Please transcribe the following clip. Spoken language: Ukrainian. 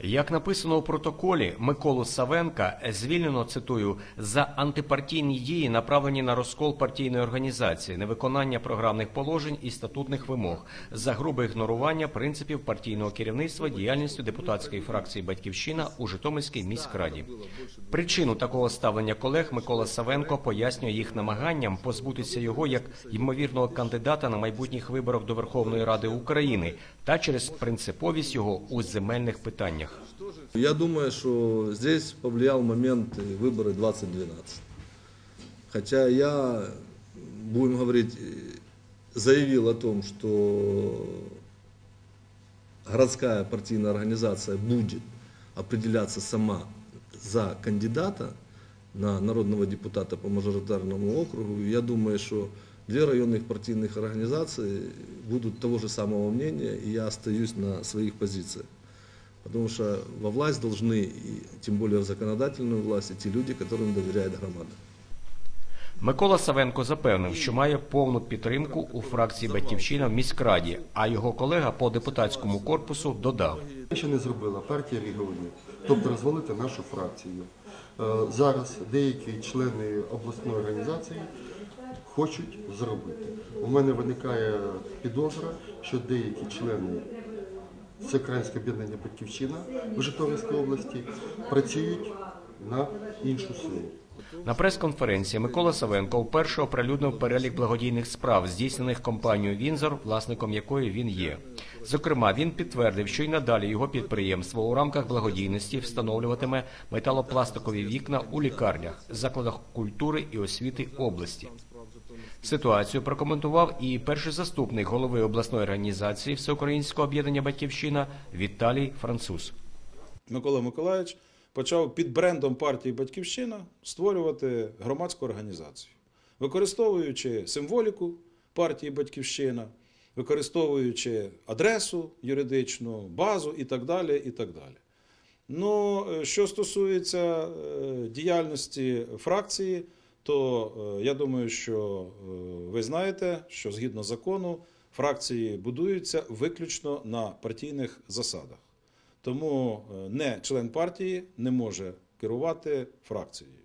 Як написано у протоколі, Миколу Савенка звільнено цитую за антипартійні дії, направлені на розкол партійної організації, невиконання програмних положень і статутних вимог, за грубе ігнорування принципів партійного керівництва діяльністю депутатської фракції Батьківщина у Житомирській міськраді. Причину такого ставлення колег Микола Савенко пояснює їх намаганням позбутися його як ймовірного кандидата на майбутніх виборах до Верховної Ради України та через принциповість його у земельних питаннях. Я думаю, что здесь повлиял момент э, выборы 2012. Хотя я, будем говорить, э, заявил о том, что городская партийная организация будет определяться сама за кандидата на народного депутата по мажоритарному округу. Я думаю, что две районных партийных организации будут того же самого мнения, и я остаюсь на своих позициях. Потому что во власть должны, и тем более в законодательную власть, идти люди, которым доверяет громада. Микола Савенко запевнив, що має повну підтримку у фракції Батьківщина в міськраді, а його колега по депутатському корпусу додав. Що не зробила партія регіонів, тобто розвалити нашу фракцію. Е, Зараз деякі члени обласної організації хочуть зробити. У мене виникає підозра, що деякі члени Всеукраїнського об'єднання Батьківщина в Житомирській області працюють на іншу силу. На прес-конференції Микола Савенко вперше оприлюднив перелік благодійних справ, здійснених компанією Вінзор, власником якої він є. Зокрема, він підтвердив, що й надалі його підприємство у рамках благодійності встановлюватиме металопластикові вікна у лікарнях, закладах культури і освіти області. Ситуацію прокоментував і перший заступник голови обласної організації Всеукраїнського об'єднання Батьківщина Віталій Француз. Микола Миколаївич почав під брендом партії Батьківщина створювати громадську організацію, використовуючи символіку партії Батьківщина, використовуючи адресу юридичну, базу і так далі. І так далі. Ну, е, що стосується е, діяльності фракції, то е, я думаю, що е, ви знаєте, що згідно закону фракції будуються виключно на партійних засадах. Тому е, не член партії не може керувати фракцією.